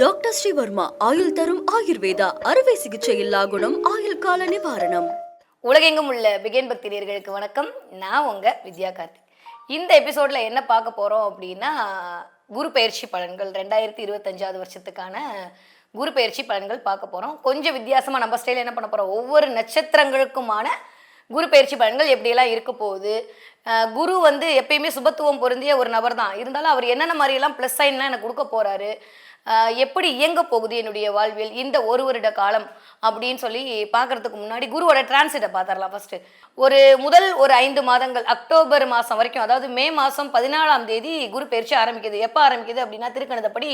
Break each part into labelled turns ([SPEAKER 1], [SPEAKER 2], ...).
[SPEAKER 1] Doctor Sreevarma ஆயுள் தரும் ஆயுர்வேதா அறுவை சிகிச்சை இல்லா குணம் ஆயுள் கால நிவாரணம்.
[SPEAKER 2] உலகெங்கும் உள்ள பிகேன் பக்தீரியர்களுக்கு வணக்கம். நான் உங்க வித்யா கார்த்திக். இந்த எபிசோட்ல என்ன பார்க்க போறோம் அப்படின்னா குரு பயிற்சி பலன்கள் ரெண்டாயிரத்தி இருபத்தஞ்சாவது வருஷத்துக்கான குரு பயிற்சி பலன்கள் பார்க்க போறோம். கொஞ்சம் வித்தியாசமா நம்ம ஸ்டைலில் என்ன பண்ண போறோம்? ஒவ்வொரு நட்சத்திரங்களுக்குமான குரு பயிற்சி பலன்கள் எப்படியெல்லாம் இருக்க போகுது? குரு வந்து எப்பயுமே சுபத்துவம் பொருந்திய ஒரு நபர் தான் இருந்தாலும் அவர் என்னென்ன மாதிரியெல்லாம் ப்ளஸ் சைன்லாம் எனக்கு கொடுக்க போகிறாரு எப்படி இயங்க போகுது என்னுடைய வாழ்வில் இந்த ஒரு வருட காலம் அப்படின்னு சொல்லி பார்க்கறதுக்கு முன்னாடி குருவோட டிரான்சிட்டை பார்த்துடலாம் ஃபர்ஸ்ட் ஒரு முதல் ஒரு ஐந்து மாதங்கள் அக்டோபர் மாதம் வரைக்கும் அதாவது மே மாதம் பதினாலாம் தேதி குரு பயிற்சி ஆரம்பிக்குது. எப்போ ஆரம்பிக்குது அப்படின்னா திருக்கணிதப்படி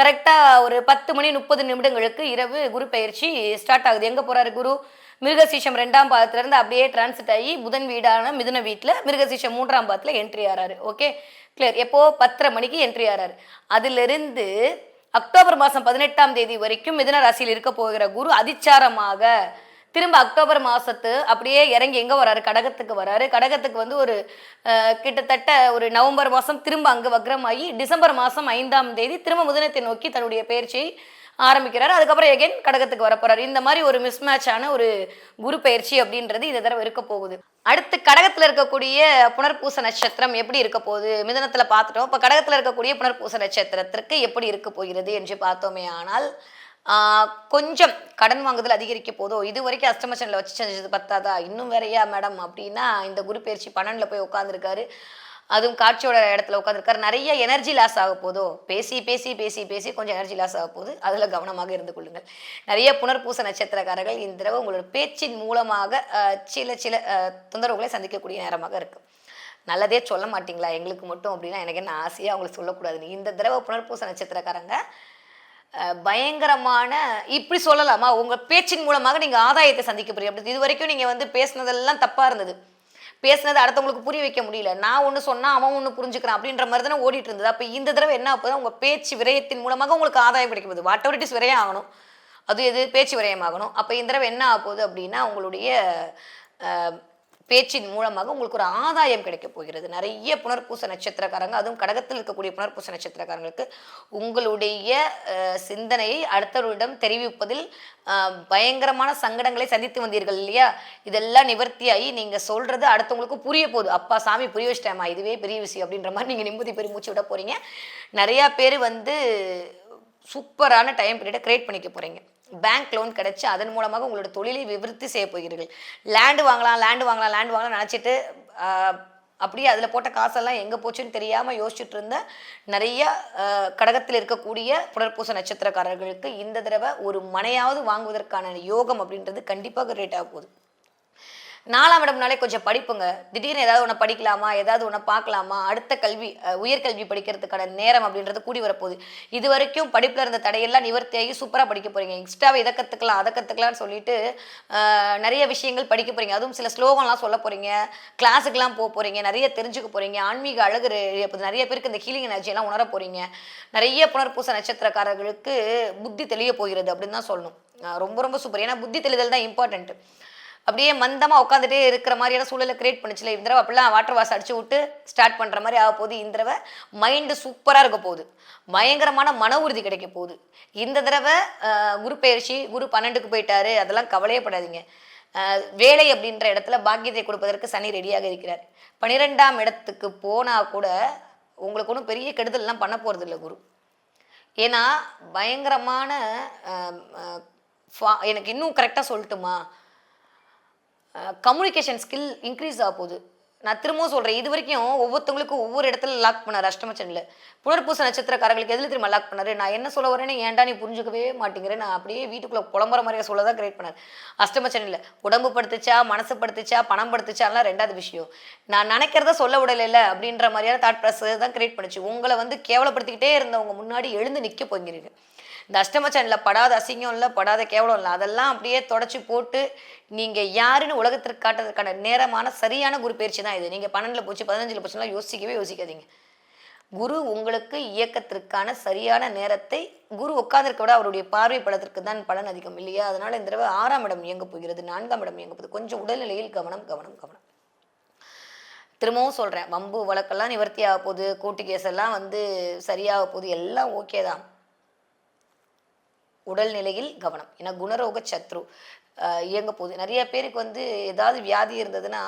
[SPEAKER 2] கரெக்டாக ஒரு பத்து மணி முப்பது நிமிடங்களுக்கு இரவு குரு பயிற்சி ஸ்டார்ட் ஆகுது. எங்கே போகிறாரு குரு? மிருகசீஷம் ரெண்டாம் பாதத்திலேருந்து அப்படியே டிரான்சிட் ஆகி புதன் வீடான மிதுன வீட்டில் மிருகசீஷம் மூன்றாம் பாதத்தில் என்ட்ரி ஆறாரு. ஓகே கிளியர் எப்போ? பத்தரை மணிக்கு என்ட்ரி ஆறாரு. அதிலிருந்து அக்டோபர் மாதம் பதினெட்டாம் தேதி வரைக்கும் மிதன ராசியில் இருக்க போகிற குரு அதிச்சாரமாக திரும்ப அக்டோபர் மாதத்து அப்படியே இறங்கி எங்கே வராரு? கடகத்துக்கு வராரு. கடகத்துக்கு வந்து ஒரு கிட்டத்தட்ட ஒரு நவம்பர் மாதம் திரும்ப அங்கே வக்ரமாகி டிசம்பர் மாதம் ஐந்தாம் தேதி திரும்ப முதனத்தை நோக்கி தன்னுடைய பயிற்சியை ஆரம்பிக்கிறார். அதுக்கப்புறம் எகைன் கடகத்துக்கு வரப்போறாரு இந்த மாதிரி ஒரு மிஸ்மேட்சான ஒரு குரு பயிற்சி அப்படின்றது இந்த தடவை இருக்க போகுது. அடுத்து கடகத்தில் இருக்கக்கூடிய புனர்பூச நட்சத்திரம் எப்படி இருக்க போகுது? மிதனத்தில் பார்த்துட்டோம். இப்போ கடகத்தில் இருக்கக்கூடிய புனர்பூச நட்சத்திரத்திற்கு எப்படி இருக்க போகிறது என்று பார்த்தோமே ஆனால் கொஞ்சம் கடன் வாங்குதல் அதிகரிக்க போதோ இது வரைக்கும் அஷ்டமச்சனில் வச்சு செஞ்சது பத்தாதா? இன்னும் வேறையா மேடம்? அப்படின்னா இந்த குரு பயிற்சி பன்னெண்டில் போய் உட்காந்துருக்காரு அதுவும் காட்சியோட இடத்துல உட்காந்துருக்காரு நிறைய எனர்ஜி லாஸ் ஆக போதோ பேசி பேசி பேசி பேசி கொஞ்சம் எனர்ஜி லாஸ் ஆக போகுது அதில் கவனமாக இருந்து கொள்ளுங்கள். நிறைய புனர்பூச நட்சத்திரக்காரர்கள் இந்த தடவை உங்களோட பேச்சின் மூலமாக சில சில தொந்தரவுகளை சந்திக்கக்கூடிய நேரமாக இருக்கு. நல்லதே சொல்ல மாட்டீங்களா? எங்களுக்கு மட்டும் அப்படின்னா எனக்கு என்ன ஆசையாக அவங்களுக்கு சொல்லக்கூடாது இந்த தடவை புனர்பூச நட்சத்திரக்காரங்க பயங்கரமான இப்படி சொல்லலாமா? உங்கள் பேச்சின் மூலமாக நீங்கள் ஆதாயத்தை சந்திக்க போறீங்க. அப்படி இது வரைக்கும் நீங்கள் வந்து பேசுனதெல்லாம் தப்பாக இருந்தது. பேசுனது அடுத்தவங்களுக்கு புரிய வைக்க முடியல. நான் ஒன்று சொன்னா அவன் ஒன்று புரிஞ்சுக்கிறான் அப்படின்ற மாதிரி தானே ஓடிட்டு இருந்தது. அப்போ இந்த தடவை என்ன ஆகுது? உங்கள் பேச்சு விரயத்தின் மூலமாக உங்களுக்கு ஆதாயம் கிடைக்க வாட் எவர் இட் இஸ் விரயம் ஆகணும். அது எது? பேச்சு விரயமாகணும். அப்போ இந்த தடவை என்ன ஆக போகுது அப்படின்னா உங்களுடைய பேச்சின் மூலமாக உங்களுக்கு ஒரு ஆதாயம் கிடைக்க போகிறது. நிறைய புனர்பூச நட்சத்திரக்காரங்க அதுவும் கடகத்தில் இருக்கக்கூடிய புனர்பூச நட்சத்திரக்காரங்களுக்கு உங்களுடைய சிந்தனையை அடுத்தவர்களிடம் தெரிவிப்பதில் பயங்கரமான சங்கடங்களை சந்தித்து வந்தீர்கள் இல்லையா? இதெல்லாம் நிவர்த்தியாகி நீங்கள் சொல்றது அடுத்தவங்களுக்கு புரிய போகுது. அப்பா சாமி புரிய வச்சிட்டேமா இதுவே பெரிய விஷயம் அப்படின்ற மாதிரி நீங்கள் நிம்மதி பெருமூச்சு விட போறீங்க. நிறையா பேர் வந்து சூப்பரான டைம் பீரியடை கிரியேட் பண்ணிக்க போகிறீங்க பேங்க் லோன் கிடச்சி அதன் மூலமாக உங்களோட தொழிலை விவருத்தி செய்ய போகிறீர்கள். லேண்டு வாங்கலாம் லேண்டு வாங்கலாம் லேண்டு வாங்கலாம் நினச்சிட்டு அப்படியே அதில் போட்ட காசெல்லாம் எங்கே போச்சுன்னு தெரியாமல் யோசிச்சுட்டு இருந்த நிறைய கடகத்தில் இருக்கக்கூடிய புனர்பூச நட்சத்திரக்காரர்களுக்கு இந்த தடவை ஒரு மனையாவது வாங்குவதற்கான யோகம் அப்படின்றது கண்டிப்பாக ரேட் ஆக போகுது. நாலாம் இடம்னாலே கொஞ்சம் படிப்புங்க. திடீர்னு ஏதாவது ஒன்று படிக்கலாமா? ஏதாவது ஒன்று பார்க்கலாமா? அடுத்த கல்வி உயர்கல்வி படிக்கிறதுக்கான நேரம் அப்படின்றது கூடி வரப்போகுது. இது வரைக்கும் படிப்பில் இருந்த தடையெல்லாம் நிவர்த்தியாகி சூப்பராக படிக்க போகிறீங்க எக்ஸ்ட்ராவை இதை கற்றுக்கலாம் அதை கற்றுக்கலாம்னு சொல்லிட்டு நிறைய விஷயங்கள் படிக்க போகிறீங்க அதுவும் சில ஸ்லோகம்லாம் சொல்ல போகிறீங்க கிளாஸுக்கெலாம் போக போகிறீங்க நிறைய தெரிஞ்சுக்க போகிறீங்க ஆன்மீக அழகு நிறைய பேருக்கு இந்த ஹீலிங் எனர்ஜியெல்லாம் உணர போகிறீங்க நிறைய புனர்பூச நட்சத்திரக்காரர்களுக்கு புத்தி தெளிய போகிறது அப்படின்னு தான் சொல்லணும். ரொம்ப ரொம்ப சூப்பர் ஏன்னா புத்தி தெளிதல் தான் இம்பார்ட்டன்ட் அப்படியே மந்தமாக உட்காந்துட்டே இருக்கிற மாதிரியான சூழலை கிரியேட் பண்ணிச்சுல. இந்த தடவை அப்படிலாம் வாட்டர் வாஷ் அடிச்சு விட்டு ஸ்டார்ட் பண்ணுற மாதிரி ஆக போகுது. இந்த தடவை மைண்டு சூப்பராக இருக்க போகுது. பயங்கரமான மன உறுதி கிடைக்க போகுது. இந்த தடவை குரு பயிற்சி குரு பன்னெண்டுக்கு போயிட்டாரு. அதெல்லாம் கவலையே படாதீங்க. வேலை அப்படின்ற இடத்துல பாக்கியத்தை கொடுப்பதற்கு சனி ரெடியாக இருக்கிறார். பன்னிரெண்டாம் இடத்துக்கு போனால் கூட உங்களுக்கு ஒன்றும் பெரிய கெடுதல்லாம் பண்ண போகிறது இல்லை குரு. ஏன்னா பயங்கரமான எனக்கு இன்னும் கரெக்டாக சொல்லட்டுமா? கம்யூனிகேஷன் ஸ்கில் இன்க்ரீஸ் ஆக போகுது. நான் திரும்பவும் சொல்கிறேன் இது வரைக்கும் ஒவ்வொருத்தவங்களுக்கும் ஒவ்வொரு இடத்துல லாக் பண்ணார் அஷ்டமச்சனில் புனர்பூச நட்சத்திரக்காரர்களுக்கு எதில் திரும்ப லாக் பண்ணார்? நான் என்ன சொல்ல வரேன்னு ஏன்டா நீ புரிஞ்சுக்கவே மாட்டேங்கிறேன் நான் அப்படியே வீட்டுக்குள்ளே புலம்புற மாதிரியே சொல்ல தான் கிரியேட் பண்ணார். அஷ்டமச்சனில் உடம்பு படுத்துச்சா மனசு படுத்துச்சா பணம் படுத்துச்சாலாம் ரெண்டாவது விஷயம். நான் நினைக்கிறத சொல்ல விடலைல அப்படின்ற மாதிரியான தாட் ப்ராசஸ் தான் கிரியேட் பண்ணுச்சு. உங்களை வந்து கேவலப்படுத்திக்கிட்டே இருந்தவங்க முன்னாடி எழுந்து நிற்க போகிறீங்க. இந்த அஷ்டம சேனலில் படாத அசிங்கம் இல்லை படாத கேவலம் இல்லை அதெல்லாம் அப்படியே தொடச்சி போட்டு நீங்கள் யாருன்னு உலகத்திற்கு காட்டுறதுக்கான நேரமான சரியான குரு பயிற்சி தான் இது. நீங்கள் பன்னெண்டில் போச்சு பதினஞ்சில் போச்சுலாம் யோசிக்கவே யோசிக்காதீங்க. குரு உங்களுக்கு இயக்கத்திற்கான சரியான நேரத்தை குரு உட்கார்ந்திருக்க விட அவருடைய பார்வை படத்திற்கு தான் பலன் அதிகம் இல்லையா? அதனால இந்த தடவை ஆறாம் இடம் இயங்க போகிறது நான்காம் இடம் இயங்க போகுது கொஞ்சம் உடல்நிலையில் கவனம் கவனம் கவனம். திரும்பவும் சொல்கிறேன் வம்பு வழக்கெல்லாம் நிவர்த்தி ஆக போகுது கூட்டு கேஸ் எல்லாம் வந்து சரியாக போகுது எல்லாம் ஓகே தான். உடல்நிலையில் கவனம். ஏன்னா குணரோக சத்ரு இயங்க போகுது. நிறைய பேருக்கு வந்து ஏதாவது வியாதி இருந்ததுன்னா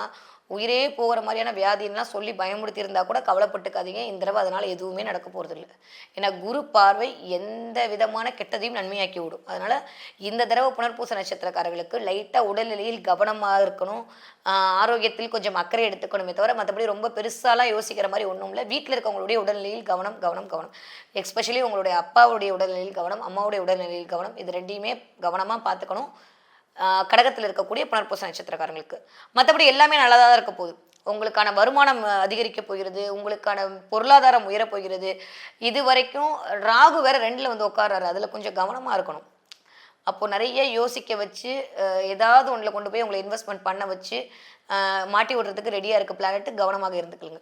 [SPEAKER 2] உயிரே போகிற மாதிரியான வியாதின்லாம் சொல்லி பயமுறுத்தி இருந்தால் கூட கவலைப்பட்டுக்காதீங்க. இந்த தடவை அதனால் எதுவுமே நடக்க இல்லை. ஏன்னா குரு பார்வை எந்த விதமான கெட்டதையும் நன்மையாக்கி விடும். அதனால் இந்த தடவை புனர்பூச நட்சத்திரக்காரர்களுக்கு லைட்டாக உடல்நிலையில் கவனமாக இருக்கணும். ஆரோக்கியத்தில் கொஞ்சம் அக்கறை எடுத்துக்கணுமே தவிர மற்றபடி ரொம்ப பெருசாலாம் யோசிக்கிற மாதிரி ஒன்றும் இல்லை. வீட்டில் இருக்கவங்களுடைய உடல்நிலையில் கவனம் கவனம் கவனம். எஸ்பெஷலி உங்களுடைய அப்பாவுடைய உடல்நிலையில் கவனம் அம்மாவுடைய உடல்நிலையில் கவனம். இது ரெண்டையுமே கவனமாக பார்த்துக்கணும். கடகத்தில் இருக்கக்கூடிய புனர்பூச நட்சத்திரக்காரங்களுக்கு. மற்றபடி எல்லாமே நல்லா தான் இருக்க போகுது. உங்களுக்கான வருமானம் அதிகரிக்க போகிறது உங்களுக்கான பொருளாதாரம் உயரப் போகிறது. இது வரைக்கும் ராகு வேற ரெண்டில் வந்து உட்காராரு அதில் கொஞ்சம் கவனமாக இருக்கணும். அப்போது நிறைய யோசிக்க வச்சு ஏதாவது ஒன்றில் கொண்டு போய் உங்களை இன்வெஸ்ட்மெண்ட் பண்ண வச்சு மாட்டி விடுறதுக்கு ரெடியாக இருக்க பிளானட்டு கவனமாக இருந்துக்கலுங்க.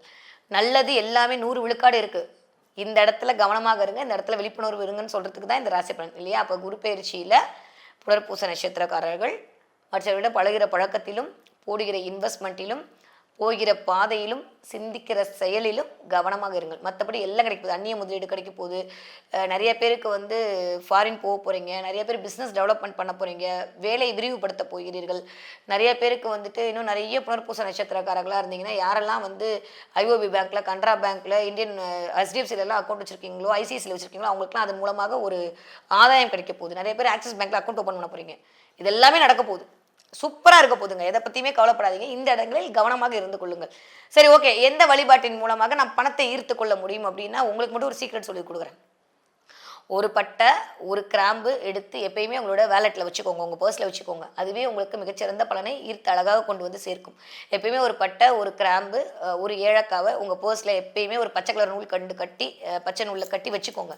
[SPEAKER 2] நல்லது எல்லாமே நூறு விழுக்காடு இருக்குது இந்த இடத்துல கவனமாக இருங்க இந்த இடத்துல விழிப்புணர்வு இருங்கன்னு சொல்கிறதுக்கு தான் இந்த ராசி பலன் இல்லையா? அப்போ குரு பயிற்சியில் புனர்பூச நட்சத்திரக்காரர்கள் மற்றவர்களிடம் பழகிற பழக்கத்திலும் போடுகிற இன்வெஸ்ட்மெண்ட்டிலும் போகிற பாதையிலும் சிந்திக்கிற செயலிலும் கவனமாக இருங்கள். மற்றபடி எல்லாம் கிடைக்க போகுது. அந்நிய முதலீடு கிடைக்க போகுது. நிறைய பேருக்கு வந்து ஃபாரின் போக போகிறீங்க நிறைய பேர் பிஸ்னஸ் டெவலப்மெண்ட் பண்ண போகிறீங்க வேலையை விரிவுபடுத்த போகிறீர்கள். நிறைய பேருக்கு வந்துட்டு இன்னும் நிறைய புனர்பூச நட்சத்திரக்காரர்களாக இருந்தீங்கன்னா யாரெல்லாம் வந்து ஐஓபி பேங்க்கில் கனரா பேங்க்கில் இந்தியன் ஹெச்டிஎஃப்சிலலாம் அக்கௌண்ட் வச்சுருக்கீங்களோ ஐசிஐசியில் வச்சுருக்கீங்களோ அவங்களுக்குலாம் அதன் மூலமாக ஒரு ஆதாயம் கிடைக்க போகுது. நிறைய பேர் ஆக்சிஸ் பேங்க்கில் அக்கௌண்ட் ஓப்பன் பண்ண போகிறீங்க இது எல்லாமே நடக்க போகுது. சூப்பராக இருக்க போதுங்க. எதை பற்றியுமே கவலைப்படாதீங்க. இந்த இடங்களில் கவனமாக இருந்து கொள்ளுங்கள். சரி ஓகே எந்த வழிபாட்டின் மூலமாக நான் பணத்தை ஈர்த்து கொள்ள முடியும் அப்படின்னா உங்களுக்கு மட்டும் ஒரு சீக்ரெட் சொல்லி கொடுக்குறேன். ஒரு பட்டை ஒரு கிராம்பு எடுத்து எப்பயுமே உங்களோட வேலெட்டில் வச்சுக்கோங்க. உங்கள் பர்ஸில் வச்சுக்கோங்க. அதுவே உங்களுக்கு மிகச்சிறந்த பலனை ஈர்த்து அழகாக கொண்டு வந்து சேர்க்கும். எப்பயுமே ஒரு பட்டை ஒரு கிராம்பு ஒரு ஏழக்காவை உங்கள் பர்ஸில் எப்பயுமே ஒரு பச்சை கலர் நூல் கண்டு கட்டி பச்சை நூலில் கட்டி வச்சுக்கோங்க.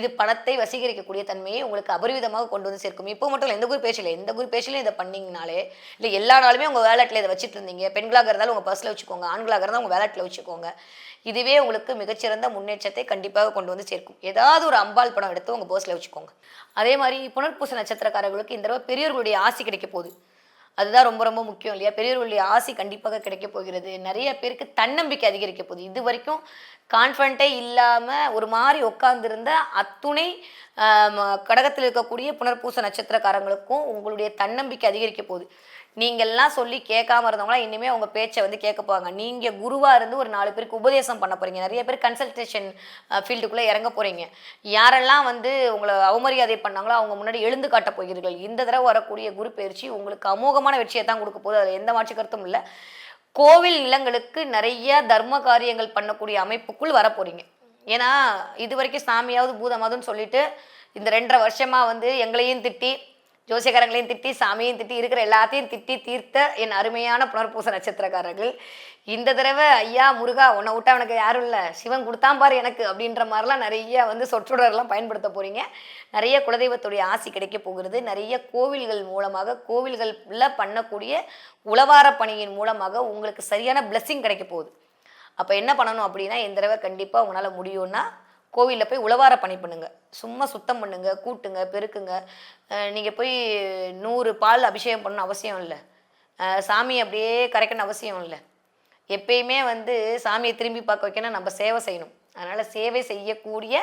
[SPEAKER 2] இது பணத்தை வசீகரிக்கக்கூடிய தன்மையை உங்களுக்கு அபரிவிதமாக கொண்டு வந்து சேர்க்கும். இப்போ மட்டும் இல்லை எந்த குரு பேச்சில் எந்த குரு பேச்சிலும் இதை பண்ணிங்கனாலே இல்லை எல்லா நாளுமே உங்கள் வேலெட்டில் இதை வச்சுட்டு இருந்தீங்க. பெண்களாக இருந்தாலும் உங்கள் பர்ஸில் வச்சுக்கோங்க. ஆண்களாக இருந்தால் உங்கள் வேலெட்டில் வச்சுக்கோங்க. இதுவே உங்களுக்கு மிகச்சிறந்த முன்னேற்றத்தை கண்டிப்பாக கொண்டு வந்து சேர்க்கும். ஏதாவது ஒரு அம்பாள் படம் எடுத்து உங்கள் பர்ஸில் வச்சுக்கோங்க. அதே மாதிரி புனர்பூச நட்சத்திரக்காரர்களுக்கு இந்த தடவை பெரியவர்களுடைய ஆசி கிடைக்க போகுது. அதுதான் ரொம்ப ரொம்ப முக்கியம் இல்லையா? பெரியவர்களுடைய ஆசி கண்டிப்பாக கிடைக்க போகிறது. நிறைய பேருக்கு தன்னம்பிக்கை அதிகரிக்க போகுது. இது வரைக்கும் கான்ஃபிடண்ட்டே இல்லாமல் ஒரு மாதிரி உட்காந்துருந்த அத்துணை கடகத்தில் இருக்கக்கூடிய புனர்பூச நட்சத்திரக்காரங்களுக்கும் உங்களுடைய தன்னம்பிக்கை அதிகரிக்க போகுது. நீங்கள்லாம் சொல்லி கேட்காம இருந்தவங்களாம் இனிமேல் உங்கள் பேச்சை வந்து கேட்க போவாங்க நீங்கள் குருவாக இருந்து ஒரு நாலு பேருக்கு உபதேசம் பண்ண போகிறீங்க நிறைய பேர் கன்சல்டேஷன் ஃபீல்டுக்குள்ளே இறங்க போகிறீங்க யாரெல்லாம் வந்து உங்களை அவமரியாதை பண்ணாங்களோ அவங்க முன்னாடி எழுந்து காட்ட போகிறீர்கள். இந்த தடவை வரக்கூடிய குரு பயிற்சி உங்களுக்கு அமோகமான வெற்றியை தான் கொடுக்க போகுது. அதில் எந்த மாற்று கருத்தும் இல்லை. கோவில் நிலங்களுக்கு நிறைய தர்ம காரியங்கள் பண்ணக்கூடிய அமைப்புக்குள் வரப்போகிறீங்க ஏன்னா இது வரைக்கும் சாமியாவது பூதமாவதுன்னு சொல்லிட்டு இந்த ரெண்டரை வருஷமாக வந்து எங்களையும் திட்டி ஜோசியக்காரங்களையும் திட்டி சாமியையும் திட்டி இருக்கிற எல்லாத்தையும் திட்டி தீர்த்த என் அருமையான புனர்பூச நட்சத்திரக்காரர்கள். இந்த தடவை ஐயா முருகா உன்னை விட்டா எனக்கு யாரும் இல்லை. சிவன் கொடுத்தான் பாரு எனக்கு அப்படின்ற மாதிரிலாம் நிறைய வந்து சொற்றொடர்லாம் பயன்படுத்த போறீங்க. நிறைய குலதெய்வத்துடைய ஆசி கிடைக்க போகிறது. நிறைய கோவில்கள் மூலமாக கோவில்களில் பண்ணக்கூடிய உளவார பணியின் மூலமாக உங்களுக்கு சரியான blessing கிடைக்க போகுது. அப்போ என்ன பண்ணணும் அப்படின்னா இந்த தடவை கண்டிப்பாக உங்களால் முடியும்னா கோவிலில் போய் உழவார பணி பண்ணுங்க. சும்மா சுத்தம் பண்ணுங்க கூட்டுங்க பெருக்குங்க. நீங்கள் போய் நூறு பால் அபிஷேகம் பண்ணணும் அவசியம் இல்லை. சாமி அப்படியே கரைக்கணும் அவசியம் இல்லை. எப்பயுமே வந்து சாமியை திரும்பி பார்க்க வைக்கணும் நம்ம சேவை செய்யணும். அதனால் சேவை செய்யக்கூடிய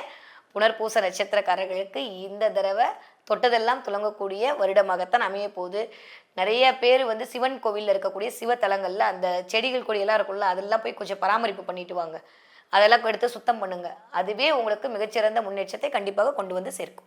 [SPEAKER 2] புனர்பூச நட்சத்திரக்காரர்களுக்கு இந்த தடவை தொட்டதெல்லாம் துலங்கக்கூடிய வருடமாகத்தான் அமைய போகுது. நிறைய பேர் வந்து சிவன் கோவிலில் இருக்கக்கூடிய சிவத்தலங்களில் அந்த செடிகள் கொடியெல்லாம் இருக்கும்ல அதெல்லாம் போய் கொஞ்சம் பராமரிப்பு பண்ணிட்டு வாங்க. அதெல்லாம் எடுத்து சுத்தம் பண்ணுங்க. அதுவே உங்களுக்கு மிகச்சிறந்த முன்னேற்றத்தை கண்டிப்பாக கொண்டு வந்து சேர்க்கும்.